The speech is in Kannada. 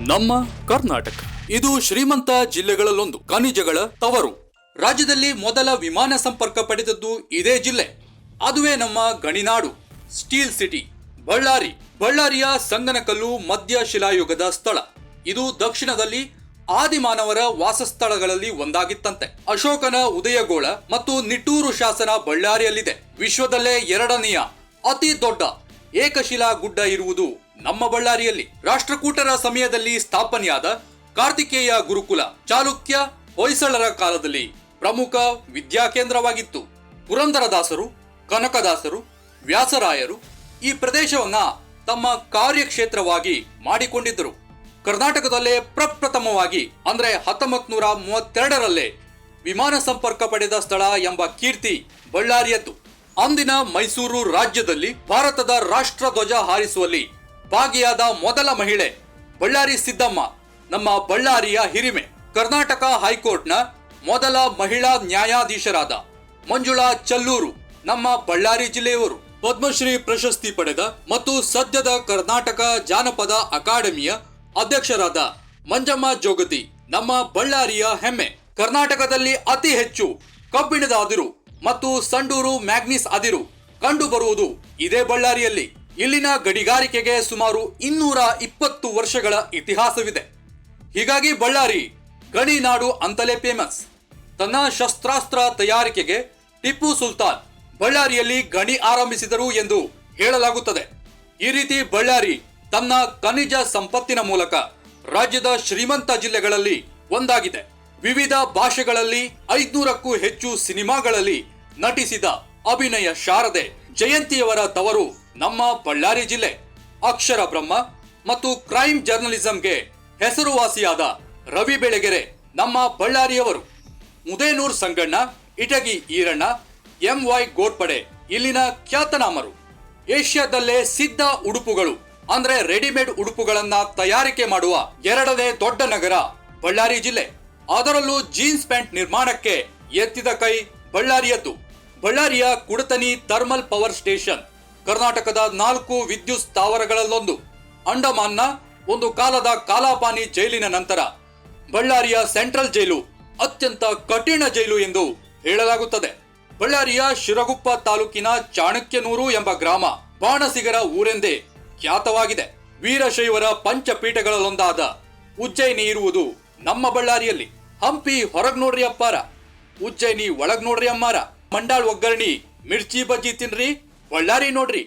ನಮ್ಮ ಕರ್ನಾಟಕ. ಇದು ಶ್ರೀಮಂತ ಜಿಲ್ಲೆಗಳಲ್ಲೊಂದು, ಖನಿಜಗಳ ತವರು. ರಾಜ್ಯದಲ್ಲಿ ಮೊದಲ ವಿಮಾನ ಸಂಪರ್ಕ ಪಡೆದದ್ದು ಇದೇ ಜಿಲ್ಲೆ. ಅದುವೇ ನಮ್ಮ ಗಣಿನಾಡು, ಸ್ಟೀಲ್ ಸಿಟಿ, ಬಳ್ಳಾರಿ. ಬಳ್ಳಾರಿಯ ಸಂಗನಕಲ್ಲು ಮಧ್ಯ ಶಿಲಾಯುಗದ ಸ್ಥಳ. ಇದು ದಕ್ಷಿಣದಲ್ಲಿ ಆದಿಮಾನವರ ವಾಸಸ್ಥಳಗಳಲ್ಲಿ ಒಂದಾಗಿತ್ತಂತೆ. ಅಶೋಕನ ಉದಯಗೋಳ ಮತ್ತು ನಿಟ್ಟೂರು ಶಾಸನ ಬಳ್ಳಾರಿಯಲ್ಲಿದೆ. ವಿಶ್ವದಲ್ಲೇ ಎರಡನೆಯ, ಅತಿ ದೊಡ್ಡ ಏಕಶಿಲಾ ಗುಡ್ಡ ಇರುವುದು ನಮ್ಮ ಬಳ್ಳಾರಿಯಲ್ಲಿ. ರಾಷ್ಟ್ರಕೂಟರ ಸಮಯದಲ್ಲಿ ಸ್ಥಾಪನೆಯಾದ ಕಾರ್ತಿಕೇಯ ಗುರುಕುಲ ಚಾಲುಕ್ಯ ಹೊಯ್ಸಳರ ಕಾಲದಲ್ಲಿ ಪ್ರಮುಖ ವಿದ್ಯಾಕೇಂದ್ರವಾಗಿತ್ತು ಪುರಂದರದಾಸರು, ಕನಕದಾಸರು, ವ್ಯಾಸರಾಯರು ಈ ಪ್ರದೇಶವನ್ನ ತಮ್ಮ ಕಾರ್ಯಕ್ಷೇತ್ರವಾಗಿ ಮಾಡಿಕೊಂಡಿದ್ದರು. ಕರ್ನಾಟಕದಲ್ಲೇ ಪ್ರಪ್ರಥಮವಾಗಿ ಅಂದ್ರೆ ಹತ್ತೊಂಬತ್ ನೂರ ಮೂವತ್ತೆರಡರಲ್ಲೇ ವಿಮಾನ ಸಂಪರ್ಕ ಪಡೆದ ಸ್ಥಳ ಎಂಬ ಕೀರ್ತಿ ಬಳ್ಳಾರಿಯದ್ದು. ಅಂದಿನ ಮೈಸೂರು ರಾಜ್ಯದಲ್ಲಿ ಭಾರತದ ರಾಷ್ಟ್ರ ಧ್ವಜ ಹಾರಿಸುವಲ್ಲಿ ಭಾಗಿಯಾದ ಮೊದಲ ಮಹಿಳೆ ಬಳ್ಳಾರಿ ಸಿದ್ದಮ್ಮ. ನಮ್ಮ ಬಳ್ಳಾರಿಯ ಹಿರಿಮೆ, ಕರ್ನಾಟಕ ಹೈಕೋರ್ಟ್ನ ಮೊದಲ ಮಹಿಳಾ ನ್ಯಾಯಾಧೀಶರಾದ ಮಂಜುಳಾ ಚಲ್ಲೂರು, ನಮ್ಮ ಬಳ್ಳಾರಿ ಜಿಲ್ಲೆಯವರು. ಪದ್ಮಶ್ರೀ ಪ್ರಶಸ್ತಿ ಪಡೆದ ಮತ್ತು ಸದ್ಯದ ಕರ್ನಾಟಕ ಜಾನಪದ ಅಕಾಡೆಮಿಯ ಅಧ್ಯಕ್ಷರಾದ ಮಂಜಮ್ಮ ಜೋಗತಿ, ನಮ್ಮ ಬಳ್ಳಾರಿಯ ಹೆಮ್ಮೆ, ಕರ್ನಾಟಕದಲ್ಲಿ ಅತಿ ಹೆಚ್ಚು ಕಬ್ಬಿಣದ ಅದಿರು ಮತ್ತು ಸಂಡೂರು ಮ್ಯಾಗ್ನಿಸ್ ಅದಿರು ಕಂಡು ಬರುವುದು ಇದೇ ಬಳ್ಳಾರಿಯಲ್ಲಿ. ಇಲ್ಲಿನ ಗಡಿಗಾರಿಕೆಗೆ ಸುಮಾರು ಇನ್ನೂರ ಇಪ್ಪತ್ತು ವರ್ಷಗಳ ಇತಿಹಾಸವಿದೆ. ಹೀಗಾಗಿ ಬಳ್ಳಾರಿ, ಗಣಿ ನಾಡು ಅಂತಲೇ ಫೇಮಸ್ ತನ್ನ ಶಸ್ತ್ರಾಸ್ತ್ರ ತಯಾರಿಕೆಗೆ ಟಿಪ್ಪು ಸುಲ್ತಾನ್ ಬಳ್ಳಾರಿಯಲ್ಲಿ ಗಣಿ ಆರಂಭಿಸಿದರು ಎಂದು ಹೇಳಲಾಗುತ್ತದೆ. ಈ ರೀತಿ ಬಳ್ಳಾರಿ ತನ್ನ ಖನಿಜ ಸಂಪತ್ತಿನ ಮೂಲಕ ರಾಜ್ಯದ ಶ್ರೀಮಂತ ಜಿಲ್ಲೆಗಳಲ್ಲಿ ಒಂದಾಗಿದೆ. ವಿವಿಧ ಭಾಷೆಗಳಲ್ಲಿ ಐದ್ನೂರಕ್ಕೂ ಹೆಚ್ಚು ಸಿನಿಮಾಗಳಲ್ಲಿ ನಟಿಸಿದ ಅಭಿನಯ ಶಾರದೆ ಜಯಂತಿಯವರ ತವರು ನಮ್ಮ ಬಳ್ಳಾರಿ ಜಿಲ್ಲೆ. ಅಕ್ಷರ ಬ್ರಹ್ಮ ಮತ್ತು ಕ್ರೈಮ್ ಜರ್ನಲಿಸಂಗೆ ಹೆಸರುವಾಸಿಯಾದ ರವಿ ಬೆಳಗೆರೆ ನಮ್ಮ ಬಳ್ಳಾರಿಯವರು. ಮುದೇನೂರ್ ಸಂಗಣ್ಣ, ಇಟಗಿ ಈರಣ್ಣ ಎಂ ವೈ ಗೋಡ್ಪಡೆ ಇಲ್ಲಿನ ಖ್ಯಾತನಾಮರು. ಏಷ್ಯಾದಲ್ಲೇ ಸಿದ್ಧ ಉಡುಪುಗಳು, ಅಂದ್ರೆ ರೆಡಿಮೇಡ್ ಉಡುಪುಗಳನ್ನ ತಯಾರಿಕೆ ಮಾಡುವ ಎರಡನೇ ದೊಡ್ಡ ನಗರ ಬಳ್ಳಾರಿ ಜಿಲ್ಲೆ. ಅದರಲ್ಲೂ ಜೀನ್ಸ್ ಪ್ಯಾಂಟ್ ನಿರ್ಮಾಣಕ್ಕೆ ಎತ್ತಿದ ಕೈ ಬಳ್ಳಾರಿಯದ್ದು. ಬಳ್ಳಾರಿಯ ಕುಡತನಿ ಥರ್ಮಲ್ ಪವರ್ ಸ್ಟೇಷನ್, ಕರ್ನಾಟಕದ ನಾಲ್ಕು ವಿದ್ಯುತ್ ಸ್ಥಾವರಗಳಲ್ಲೊಂದು. ಅಂಡಮಾನ್ನ ಒಂದು ಕಾಲದ ಕಾಲಾಪಾನಿ ಜೈಲಿನ ನಂತರ ಬಳ್ಳಾರಿಯ ಸೆಂಟ್ರಲ್ ಜೈಲು, ಅತ್ಯಂತ ಕಠಿಣ ಜೈಲು ಎಂದು ಹೇಳಲಾಗುತ್ತದೆ. ಬಳ್ಳಾರಿಯ ಶಿರಗುಪ್ಪ ತಾಲೂಕಿನ ಚಾಣಕ್ಯನೂರು ಎಂಬ ಗ್ರಾಮ ಬಾಣಸಿಗರ ಊರೆಂದೇ ಖ್ಯಾತವಾಗಿದೆ. ವೀರಶೈವರ ಪಂಚಪೀಠಗಳಲ್ಲೊಂದಾದ ಉಜ್ಜಯಿನಿ ಇರುವುದು ನಮ್ಮ ಬಳ್ಳಾರಿಯಲ್ಲಿ. ಹಂಪಿ ಹೊರಗ್ ನೋಡ್ರಿ ಅಪ್ಪಾರ. ಉಜ್ಜಯಿನಿ ಒಳಗ್ ನೋಡ್ರಿ ಅಮ್ಮಾರ. ಮಂಡಾಳ್ ಒಗ್ಗರಣಿ ಮಿರ್ಚಿ ಬಜ್ಜಿ ತಿನ್ರಿ ಬಳ್ಳಾರಿ ನೋಡ್ರಿ.